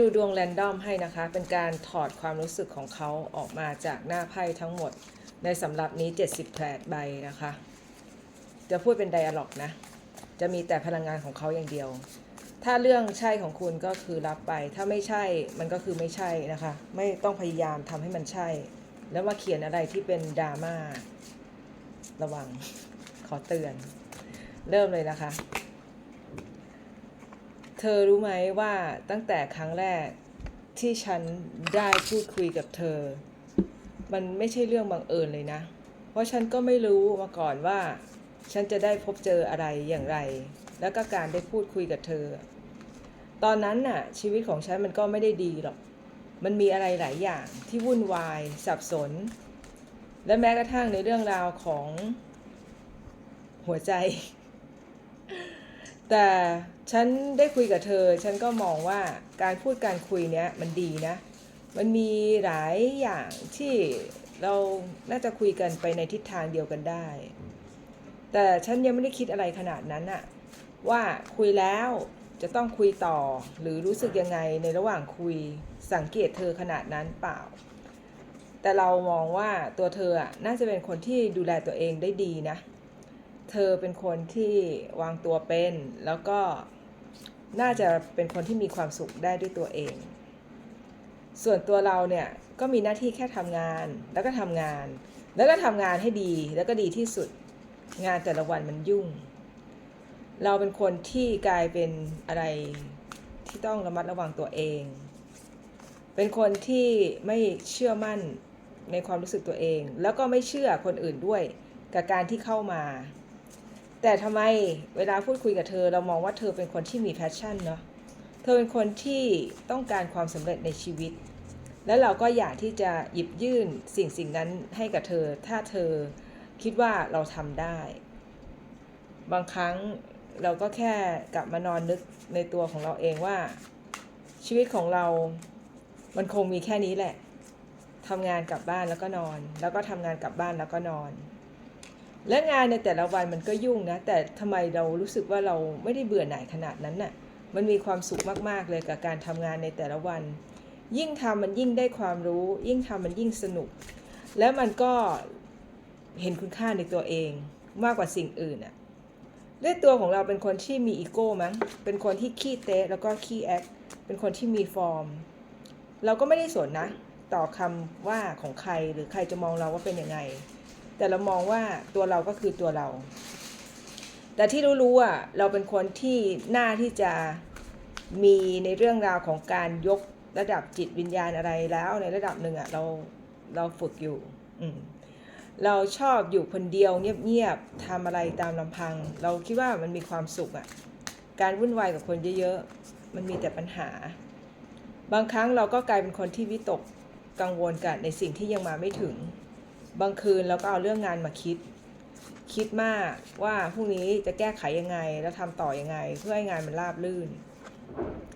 ดูดวงแรนดอมให้นะคะ เป็นการถอดความรู้สึกของเขาออกมาจากหน้าไพ่ทั้งหมด ในสำหรับนี้ 78 ใบนะคะ จะพูดเป็นไดอะล็อกนะ จะมีแต่พลังงานของเขาอย่างเดียว ถ้าเรื่องใช่ของคุณก็คือรับไป ถ้าไม่ใช่มันก็คือไม่ใช่นะคะ ไม่ต้องพยายามทำให้มันใช่ แล้วมาเขียนอะไรที่เป็นดราม่าระวังขอเตือน เริ่มเลยนะคะ เธอรู้ไหมว่าตั้งแต่ครั้งแรกที่ฉันได้พูดคุยกับเธอ มันไม่ใช่เรื่องบังเอิญเลยนะ เพราะฉันก็ไม่รู้มาก่อนว่า ฉันจะได้พบเจออะไรอย่างไร แล้วก็การได้พูดคุยกับเธอ ตอนนั้นน่ะ ชีวิตของฉันมันก็ไม่ได้ดีหรอก มันมีอะไรหลายอย่างที่วุ่นวาย สับสน และแม้กระทั่งในเรื่องราวของหัวใจ แต่ ฉันได้คุยกับเธอ ฉันก็มองว่าการพูดการคุยเนี้ยมันดีนะ มันมีหลายอย่างที่เราน่าจะคุยกันไปในทิศทางเดียวกันได้ แต่ฉันยังไม่ได้คิดอะไรขนาดนั้นอะว่าคุยแล้วจะต้องคุยต่อหรือรู้สึกยังไงในระหว่างคุยสังเกตเธอขนาดนั้นเปล่า แต่เรามองว่าตัวเธออะน่าจะเป็นคนที่ดูแลตัวเองได้ดีนะ เธอเป็นคนที่วางตัวเป็นแล้วก็ น่าจะเป็นคนที่มีความสุขได้ด้วยตัวเอง ส่วนตัวเราเนี่ยก็มีหน้าที่แค่ทำงานแล้วก็ทำงาน แล้วก็ทำงานให้ดีแล้วก็ดีที่สุดงานแต่ละวันมันยุ่ง เราเป็นคนที่กลายเป็นอะไรที่ต้องระมัดระวังตัวเอง เป็นคนที่ไม่เชื่อมั่นในความรู้สึกตัวเอง แล้วก็ไม่เชื่อคนอื่นด้วยกับการที่เข้ามา แต่ทำไมเวลาพูดคุยกับเธอเรามองว่าเธอเป็นคนที่มีแพชชั่นเนาะเธอเป็นคนที่ต้องการความสำเร็จในชีวิต และเราก็อยากที่จะหยิบยื่นสิ่งสิ่งนั้นให้กับเธอ ถ้าเธอคิดว่าเราทำได้ บางครั้งเราก็แค่กลับมานอนนึกในตัวของเราเองว่า ชีวิตของเรา มันคงมีแค่นี้แหละทำงานกลับบ้านแล้วก็นอน แล้วก็ทำงานกลับบ้านแล้วก็นอน และงานในแต่ละวันมันก็ยุ่งนะ แต่ทำไมเรารู้สึกว่าเราไม่ได้เบื่อหน่ายขนาดนั้นน่ะ มันมีความสุขมากๆเลยกับการทำงานในแต่ละวัน ยิ่งทำมันยิ่งได้ความรู้ ยิ่งทำมันยิ่งสนุก แล้วมันก็เห็นคุณค่าในตัวเองมากกว่าสิ่งอื่นอะด้วยตัวของเราเป็นคนที่มีอีโก้มั้ง เป็นคนที่ขี้เตะแล้วก็ขี้แอค เป็นคนที่มีฟอร์ม เราก็ไม่ได้สนนะ ต่อคำว่าของใครหรือใครจะมองเราว่าเป็นยังไง แต่เรามองว่าตัวเราก็คือตัวเรา แต่ที่รู้ๆอะเราเป็นคนที่น่าที่จะมีในเรื่องราวของการยกระดับจิตวิญญาณอะไรแล้วในระดับหนึ่งอะเราเราฝึกอยู่อืมเราชอบอยู่คนเดียวเงียบๆทำอะไรตามลำพัง เราคิดว่ามันมีความสุขอะ การวุ่นวายกับคนเยอะๆ มันมีแต่ปัญหา บางครั้งเราก็กลายเป็นคนที่วิตกกังวลกันในสิ่งที่ยังมาไม่ถึง บางคืนเราก็เอาเรื่องงานมาคิด คิดมากว่าพรุ่งนี้จะแก้ไขยังไง แล้วทำต่อยังไง เพื่อให้งานมันราบรื่น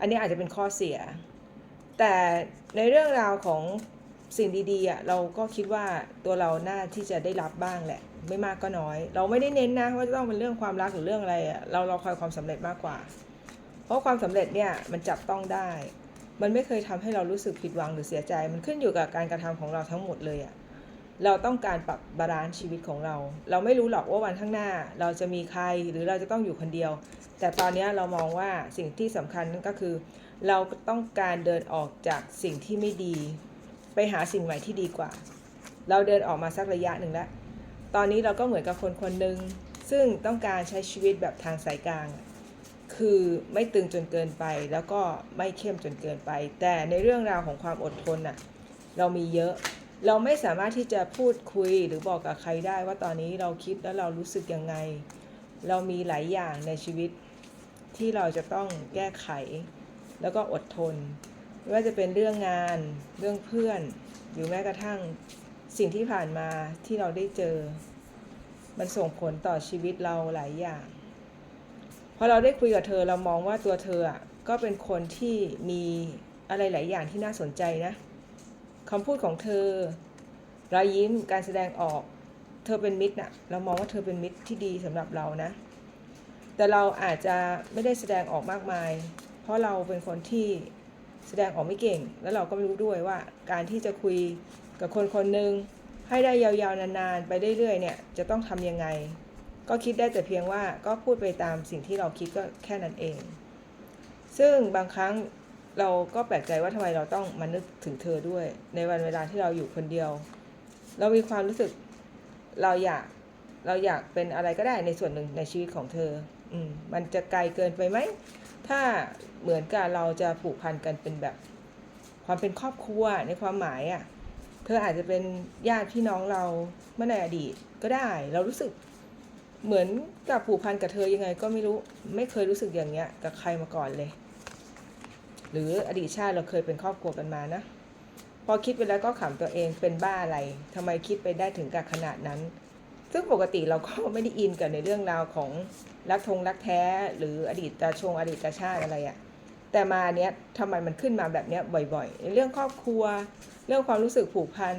อันนี้อาจจะเป็นข้อเสีย แต่ในเรื่องราวของสิ่งดีๆอะเราก็คิดว่าตัวเราน่าที่จะได้รับบ้างแหละ ไม่มากก็น้อย เราไม่ได้เน้นนะว่าจะต้องเป็นเรื่องความรักหรือเรื่องอะไรอะเราเราคอยความสำเร็จมากกว่า เพราะความสำเร็จเนี่ยมันจับต้องได้ มันไม่เคยทำให้เรารู้สึกผิดหวังหรือเสียใจ มันขึ้นอยู่กับการกระทำของเราทั้งหมดเลยอะ เราต้องการปรับบาลานซ์ชีวิตของเรา เราไม่รู้หรอกว่าวันข้างหน้า เราจะมีใครหรือเราจะต้องอยู่คนเดียว แต่ตอนนี้เรามองว่าสิ่งที่สำคัญก็คือ เราต้องการเดินออกจากสิ่งที่ไม่ดี ไปหาสิ่งใหม่ที่ดีกว่า เราเดินออกมาสักระยะหนึ่งแล้ว ตอนนี้เราก็เหมือนกับคนคนหนึ่งซึ่งต้องการใช้ชีวิตแบบทางสายกลาง คือไม่ตึงจนเกินไปแล้วก็ไม่เข้มจนเกินไป แต่ในเรื่องราวของความอดทนน่ะ เรามีเยอะ เราไม่สามารถที่จะพูดคุยหรือบอกกับใครได้ว่าตอนนี้เราคิดแล้วเรารู้สึกยังไง เรามีหลายอย่างในชีวิตที่เราจะต้องแก้ไข แล้วก็อดทน ไม่ว่าจะเป็นเรื่องงานเรื่องเพื่อน หรือแม้กระทั่งสิ่งที่ผ่านมาที่เราได้เจอ มันส่งผลต่อชีวิตเราหลายอย่างพอเราได้คุยกับเธอเรามองว่าตัวเธออะก็เป็นคนที่มีอะไรหลายอย่างที่น่าสนใจนะ คำพูดของเธอ รอยยิ้มการแสดงออก เธอเป็นมิตรน่ะเรามองว่าเธอเป็นมิตรที่ดีสำหรับเรานะ แต่เราอาจจะไม่ได้แสดงออกมากมาย เพราะเราเป็นคนที่แสดงออกไม่เก่ง แล้วเราก็ไม่รู้ด้วยว่า การที่จะคุยกับคนคนหนึ่งให้ได้ยาวๆนานๆ ไปเรื่อยๆเนี่ยจะต้องทำยังไง ก็คิดได้แต่เพียงว่าก็พูดไปตามสิ่งที่เราคิดก็แค่นั้นเอง ซึ่งบางครั้ง เราก็แปลกใจว่าทำไมเราต้องมานึกถึงเธอด้วย ในวันเวลาที่เราอยู่คนเดียว เรามีความรู้สึกเราอยากเราอยากเป็นอะไรก็ได้ในส่วนหนึ่งในชีวิตของเธอ อืมมันจะไกลเกินไปไหม ถ้าเหมือนกับเราจะผูกพันกันเป็นแบบ ความเป็นครอบครัวในความหมายอะ่ะ เธออาจจะเป็นญาติพี่น้องเราเมื่อในอดีตก็ได้ เรารู้สึกเหมือนกับผูกพันกับเธอยังไงก็ไม่รู้ ไม่เคยรู้สึกอย่างเงี้ยกับใครมาก่อนเลย หรืออดีตชาติเราเคยเป็นครอบครัวกันมานะ พอคิดไปแล้วก็ขำตัวเองเป็นบ้าอะไรทำไมคิดไปได้ถึงกับขนาดนั้น ซึ่งปกติเราก็ไม่ได้อินกับในเรื่องราวของรักทงรักแท้ หรืออดีตตาชงอดีตชาติอะไรอะแต่มาเนี้ยทำไมมันขึ้นมาแบบเนี้ยบ่อยๆ เรื่องครอบครัว เรื่องความรู้สึกผูกพัน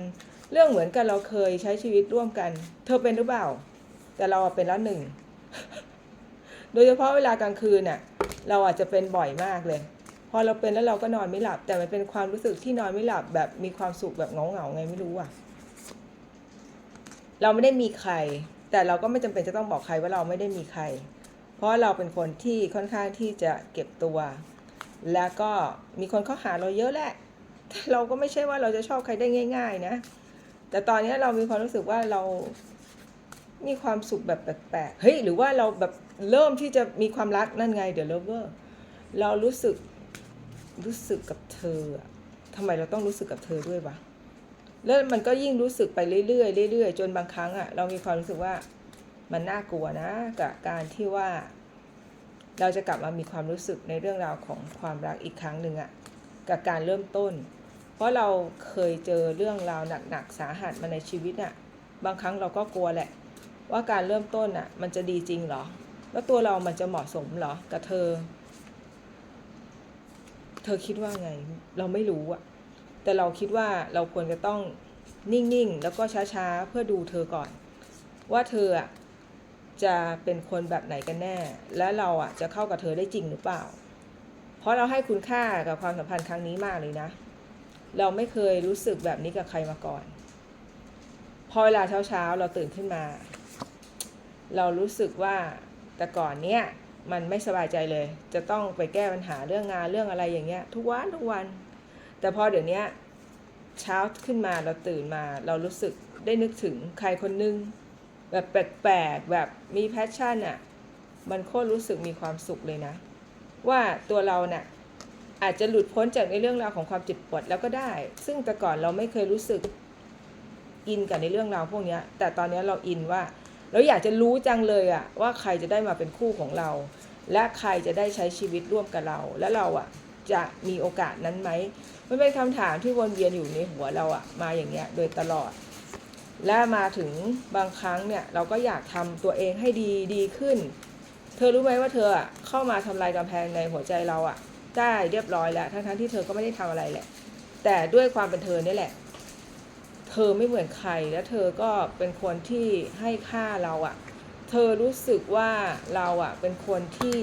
เรื่องเหมือนกันเราเคยใช้ชีวิตร่วมกัน เธอเป็นหรือเปล่า แต่เราเป็นแล้วหนึ่ง โดยเฉพาะเวลากลางคืนน่ะ เราอาจจะเป็นบ่อยมากเลย อเราเป็นแล้วเราก็นอนไม่หลับ แต่มันเป็นความรู้สึกที่นอนไม่หลับแบบมีความสุขแบบเงาเงาๆไงไม่รู้อะ เราไม่ได้มีใคร แต่เราก็ไม่จำเป็นจะต้องบอกใครว่าเราไม่ได้มีใคร เพราะเราเป็นคนที่ค่อนข้างที่จะเก็บตัว แล้วก็มีคนเข้าหาเราเยอะแหละแต่เราก็ไม่ใช่ว่าเราจะชอบใครได้ง่าย ๆ นะ แต่ตอนนี้เรามีความรู้สึกว่าเรามีความสุขแบบแปลกๆ เฮ้ย หรือว่าเราแบบเริ่มที่จะมีความรักนั่นไงเดี๋ยว lover เรารู้สึก รู้สึกกับเธออะทำไมเราต้องรู้สึกกับเธอด้วยวะแล้วมันก็ยิ่งรู้สึกไปเรื่อยๆเรื่อยๆจนบางครั้งอะเรามีความรู้สึกว่ามันน่ากลัวนะกับการที่ว่า เราจะกลับมามีความรู้สึกในเรื่องราวของความรักอีกครั้งหนึ่งอะกับการเริ่มต้น เพราะเราเคยเจอเรื่องราวหนักๆสาหัสมาในชีวิตอะบางครั้งเราก็กลัวแหละ ว่าการเริ่มต้นอะมันจะดีจริงเหรอ แล้วตัวเรามันจะเหมาะสมเหรอกับเธอ เธอคิดว่าไง เราไม่รู้อะแต่เราคิดว่าเราควรจะต้องนิ่งๆ แล้วก็ช้าๆ เพื่อดูเธอก่อน ว่าเธออะจะเป็นคนแบบไหนกันแน่ และเราอะจะเข้ากับเธอได้จริงหรือเปล่า เพราะเราให้คุณค่ากับความสัมพันธ์ครั้งนี้มากเลยนะ เราไม่เคยรู้สึกแบบนี้กับใครมาก่อน พอเวลาเช้าๆ เราตื่นขึ้นมา เรารู้สึกว่าแต่ก่อนเนี้ย มันไม่สบายใจเลย จะต้องไปแก้ปัญหาเรื่องงานเรื่องอะไรอย่างเงี้ย ทุกวันทุกวัน แต่พอเดี๋ยวนี้เช้าขึ้นมาเราตื่นมา เรารู้สึกได้นึกถึงใครคนนึง แบบแปลกๆแบบมีแพชชั่นอะ่ะมันโคตรรู้สึกมีความสุขเลยนะ ว่าตัวเราเนะ่ะอาจจะหลุดพ้นจากในเรื่องราวของความเจ็บปวดแล้วก็ได้ ซึ่งแต่ก่อนเราไม่เคยรู้สึกอินกับในเรื่องราวพวกนี้แต่ตอนนี้เราอินว่า เราอยากจะรู้จังเลยอะว่าใครจะได้มาเป็นคู่ของเรา และใครจะได้ใช้ชีวิตร่วมกับเรา และเราอะจะมีโอกาสนั้นไหมมันเป็นคำถามที่วนเวียนอยู่ในหัวเราอะมาอย่างเงี้ยโดยตลอด และมาถึงบางครั้งเนี่ยเราก็อยากทำตัวเองให้ดีดีขึ้น เธอรู้ไหมว่าเธออะเข้ามาทำลายกำแพงในหัวใจเราอะได้เรียบร้อยแล้วทั้งๆที่เธอก็ไม่ได้ทำอะไรแหละ แต่ด้วยความเป็นเธอเนี่ยแหละ ธอไม่เหมือนใคร และเธอก็เป็นคนที่ให้ค่าเราอะเธอรู้สึกว่าเราอะเป็นคนที่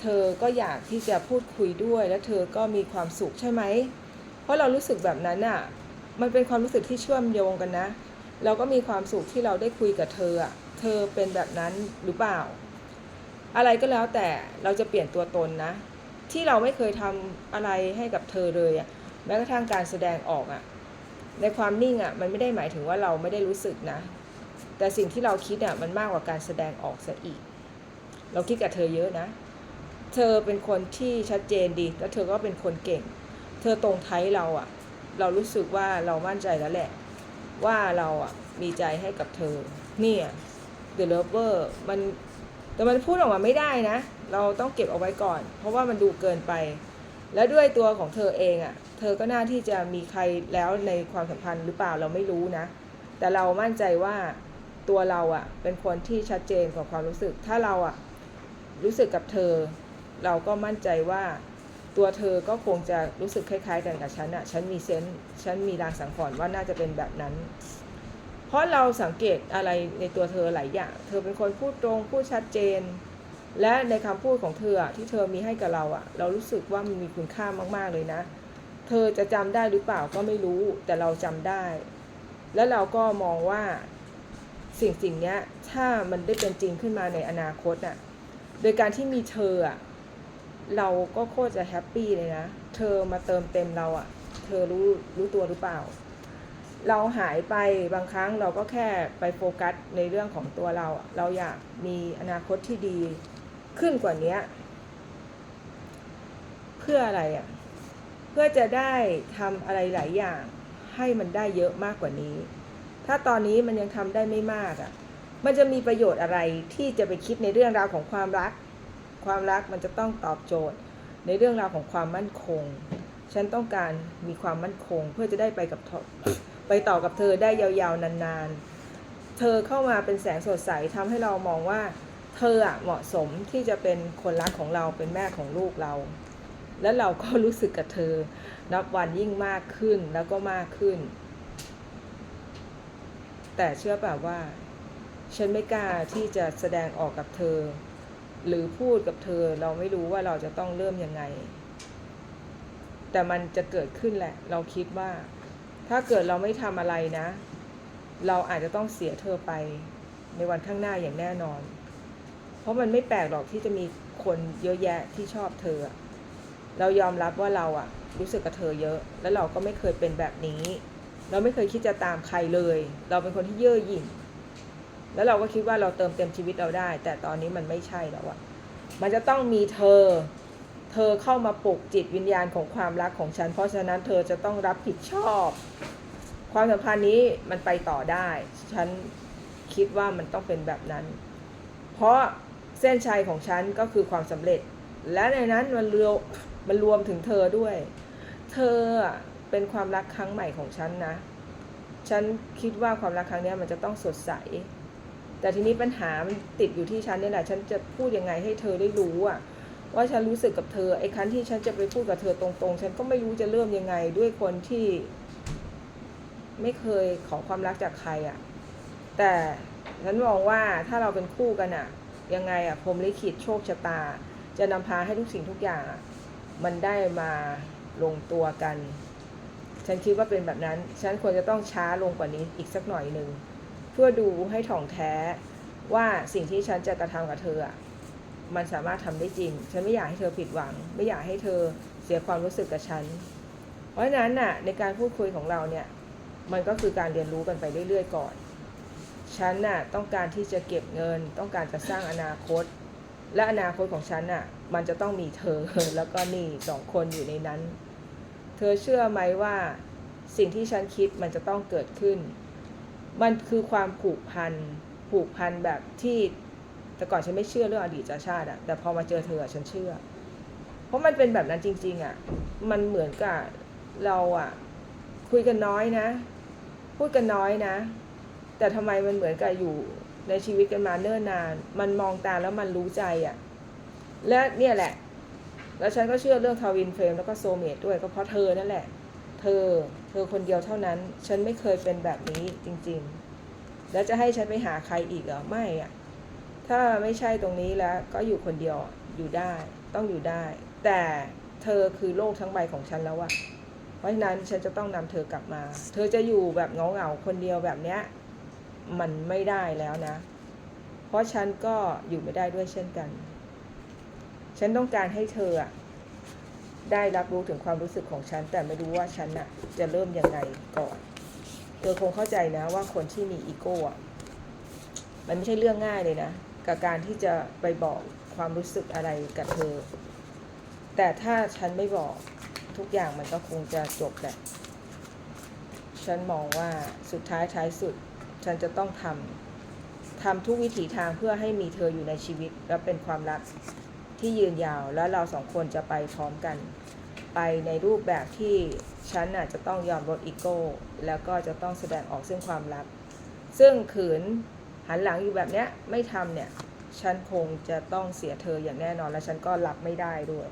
เธอก็อยากที่จะพูดคุยด้วย และเธอก็มีความสุขใช่ไหม เพราะเรารู้สึกแบบนั้นอะมันเป็นความรู้สึกที่เชื่อมโยงกันนะ เราก็มีความสุขที่เราได้คุยกับเธออะเธอเป็นแบบนั้นหรือเปล่า อะไรก็แล้วแต่เราจะเปลี่ยนตัวตนนะ ที่เราไม่เคยทำอะไรให้กับเธอเลยอะแม้กระทั่งการแสดงออกอะ ในความนิ่งอะมันไม่ได้หมายถึงว่าเราไม่ได้รู้สึกนะ แต่สิ่งที่เราคิดอะมันมากกว่าการแสดงออกซะอีก เราคิดกับเธอเยอะนะ เธอเป็นคนที่ชัดเจนดี แล้วเธอก็เป็นคนเก่ง เธอตรงไทยเราอะเรารู้สึกว่าเรามั่นใจแล้วแหละ ว่าเราอะมีใจให้กับเธอ เนี่ย The Lover มันแต่มันพูดออกมาไม่ได้นะ เราต้องเก็บเอาไว้ก่อน เพราะว่ามันดูเกินไป และด้วยตัวของเธอเองอะ่ะ เธอก็น่าที่จะมีใครแล้วในความสัมพันธ์หรือเปล่าเราไม่รู้นะ แต่เรามั่นใจว่าตัวเราอะ่ะเป็นคนที่ชัดเจนกับความรู้สึก ถ้าเราอะ่ะรู้สึกกับเธอ เราก็มั่นใจว่าตัวเธอก็คงจะรู้สึกคล้ายๆ กันกับฉันอะ่ะฉันมีเซนส์ฉันมีรางสังหรณ์ว่าน่าจะเป็นแบบนั้น เพราะเราสังเกตอะไรในตัวเธอหลายอย่าง เธอเป็นคนพูดตรงพูดชัดเจน และในคำพูดของเธออะที่เธอมีให้กับเราอะ เรารู้สึกว่ามันมีคุณค่ามากๆเลยนะ เธอจะจำได้หรือเปล่าก็ไม่รู้แต่เราจำได้ แล้วเราก็มองว่าสิ่งสิ่งนี้ถ้ามันได้เป็นจริงขึ้นมาในอนาคตอะโดยการที่มีเธออะเราก็โคตรจะแฮปปี้เลยนะ เธอมาเติมเต็มเราอะเธอรู้รู้ตัวหรือเปล่า เราหายไปบางครั้งเราก็แค่ไปโฟกัสในเรื่องของตัวเรา เราอยากมีอนาคตที่ดีขึ้นกว่านี้เพื่ออะไรอะ่ะ พื่อจะได้ทำอะไรหลายอย่างให้มันได้เยอะมากกว่านี้ ถ้าตอนนี้มันยังทำได้ไม่มากอะ่ะ มันจะมีประโยชน์อะไรที่จะไปคิดในเรื่องราวของความรัก ความรักมันจะต้องตอบโจทย์ ในเรื่องราวของความมั่นคง ฉันต้องการมีความมั่นคง เพื่อจะได้ไปกับไปต่อกับเธอได้ยาวๆนานๆ เธอเข้ามาเป็นแสงสดใสทำให้เรามองว่า เธออะเหมาะสมที่จะเป็นคนรักของเราเป็นแม่ของลูกเรา แล้วเราก็รู้สึกกับเธอ นับวันยิ่งมากขึ้นแล้วก็มากขึ้น แต่เชื่อเปล่าว่า ฉันไม่กล้าที่จะแสดงออกกับเธอ หรือพูดกับเธอเราไม่รู้ว่าเราจะต้องเริ่มยังไง แต่มันจะเกิดขึ้นแหละ เราคิดว่า ถ้าเกิดเราไม่ทำอะไรนะ เราอาจจะต้องเสียเธอไป ในวันข้างหน้าอย่างแน่นอน เพราะมันไม่แปลกหรอกที่จะมีคนเยอะแยะที่ชอบเธอ เรายอมรับว่าเราอะรู้สึกกับเธอเยอะ แล้วเราก็ไม่เคยเป็นแบบนี้ เราไม่เคยคิดจะตามใครเลย เราเป็นคนที่เย่อหยิ่งแล้วเราก็คิดว่าเราเติมเต็มชีวิตเราได้ แต่ตอนนี้มันไม่ใช่แล้วอะมันจะต้องมีเธอ เธอเข้ามาปลุกจิตวิญญาณของความรักของฉัน เพราะฉะนั้นเธอจะต้องรับผิดชอบ ความสัมพันธ์นี้มันไปต่อได้ ฉันคิดว่ามันต้องเป็นแบบนั้น เพราะเส้นชัยของฉันก็คือความสำเร็จ และในนั้นมันรวมมันรวมถึงเธอด้วย เธอเป็นความรักครั้งใหม่ของฉันนะ ฉันคิดว่าความรักครั้งนี้มันจะต้องสดใส แต่ทีนี้ปัญหามันติดอยู่ที่ฉันนี่แหละ ฉันจะพูดยังไงให้เธอได้รู้อะว่าฉันรู้สึกกับเธอ ไอ้ครั้นที่ฉันจะไปพูดกับเธอตรงๆ ฉันก็ไม่รู้จะเริ่มยังไงด้วยคนที่ ไม่เคยขอความรักจากใครอะ่ะ แต่ฉันมองว่าถ้าเราเป็นคู่กันอะ่ะ ยังไงอะ่ะพรมลิขิตโชคชะตา จะนำพาให้ทุกสิ่งทุกอย่าง มันได้มาลงตัวกัน ฉันคิดว่าเป็นแบบนั้น ฉันควรจะต้องช้าลงกว่านี้อีกสักหน่อยหนึ่งเพื่อดูให้ถ่องแท้ว่าสิ่งที่ฉันจะกระทำกับเธอมันสามารถทำได้จริง ฉันไม่อยากให้เธอผิดหวัง ไม่อยากให้เธอเสียความรู้สึกกับฉัน เพราะฉะนั้นน่ะในการพูดคุยของเราเนี่ย มันก็คือการเรียนรู้กันไปเรื่อยๆก่อน ฉันน่ะต้องการที่จะเก็บเงิน ต้องการจะสร้างอนาคต และอนาคตของฉันน่ะ มันจะต้องมีเธอแล้วก็นี่สองคนอยู่ในนั้น เธอเชื่อไหมว่าสิ่งที่ฉันคิดมันจะต้องเกิดขึ้น มันคือความผูกพัน ผูกพันแบบที่แต่ก่อนฉันไม่เชื่อเรื่องอดีตชาติอะแต่พอมาเจอเธอฉันเชื่อ เพราะมันเป็นแบบนั้นจริง ๆอะมันเหมือนกับเราอะคุยกันน้อยนะ พูดกันน้อยนะ แต่ทำไมมันเหมือนกับอยู่ ในชีวิตกันมาเนิ่นนาน มันมองตาแล้วมันรู้ใจอะและเนี่ยแหละ แล้วฉันก็เชื่อเรื่องทาวินเฟรมแล้วก็โซเมตด้วยก็เพราะเธอนั่นแหละ เธอ เธอคนเดียวเท่านั้น ฉันไม่เคยเป็นแบบนี้จริง ๆ แล้วจะให้ฉันไปหาใครอีกเหรอ ไม่อะถ้าไม่ใช่ตรงนี้แล้ว ก็อยู่คนเดียว อยู่ได้ ต้องอยู่ได้ แต่เธอคือโลกทั้งใบของฉันแล้วอะเพราะฉะนั้นฉันจะต้องนำเธอกลับมา เธอจะอยู่แบบเหงาๆคนเดียวแบบเนี้ย มันไม่ได้แล้วนะ เพราะฉันก็อยู่ไม่ได้ด้วยเช่นกัน ฉันต้องการให้เธอได้รับรู้ถึงความรู้สึกของฉัน แต่ไม่รู้ว่าฉันอะจะเริ่มยังไงก่อน เธอคงเข้าใจนะว่าคนที่มีอีโก้อะมันไม่ใช่เรื่องง่ายเลยนะ กับการที่จะไปบอกความรู้สึกอะไรกับเธอ แต่ถ้าฉันไม่บอกทุกอย่างมันก็คงจะจบแหละ ฉันมองว่าสุดท้ายท้ายสุด ฉันจะต้องทำทำทุกวิถีทางเพื่อให้มีเธออยู่ในชีวิต และเป็นความรักที่ยืนยาวและเราสองคนจะไปพร้อมกัน ไปในรูปแบบที่ฉันอาจจะต้องยอมลดอีโก้ แล้วก็จะต้องแสดงออกซึ่งความรัก ซึ่งขืนหันหลังอยู่แบบเนี้ยไม่ทำเนี่ยฉันคงจะต้องเสียเธออย่างแน่นอนและฉันก็รับไม่ได้ด้วย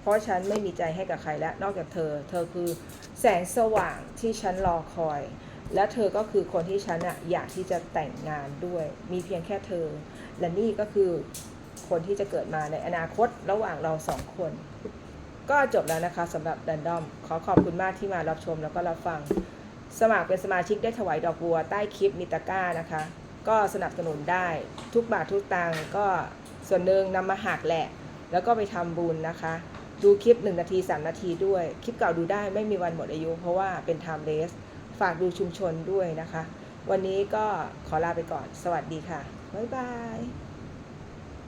เพราะฉันไม่มีใจให้กับใครและนอกจากเธอ เธอคือแสงสว่างที่ฉันรอคอย และเธอก็คือคนที่ฉันอะอยากที่จะแต่งงานด้วย มีเพียงแค่เธอ และนี่ก็คือคนที่จะเกิดมาในอนาคตระหว่างเราสองคน ก็จบแล้วนะคะสำหรับดันดอม ขอขอบคุณมากที่มารับชมแล้วก็รับฟัง สมัครเป็นสมาชิกได้ถวายดอกบัวใต้คลิปมิตะกร้านะคะ ก็สนับสนุนได้ทุกบาททุกตังก็ส่วนหนึ่งนำมาหักแหละ แล้วก็ไปทำบุญนะคะดูคลิป 1 นาที 3 นาทีด้วย คลิปเก่าดูได้ไม่มีวันหมดอายุ เพราะว่าเป็น timeless ฝากดูชุมชนด้วยนะคะ วันนี้ก็ขอลาไปก่อน สวัสดีค่ะ บ๊ายบาย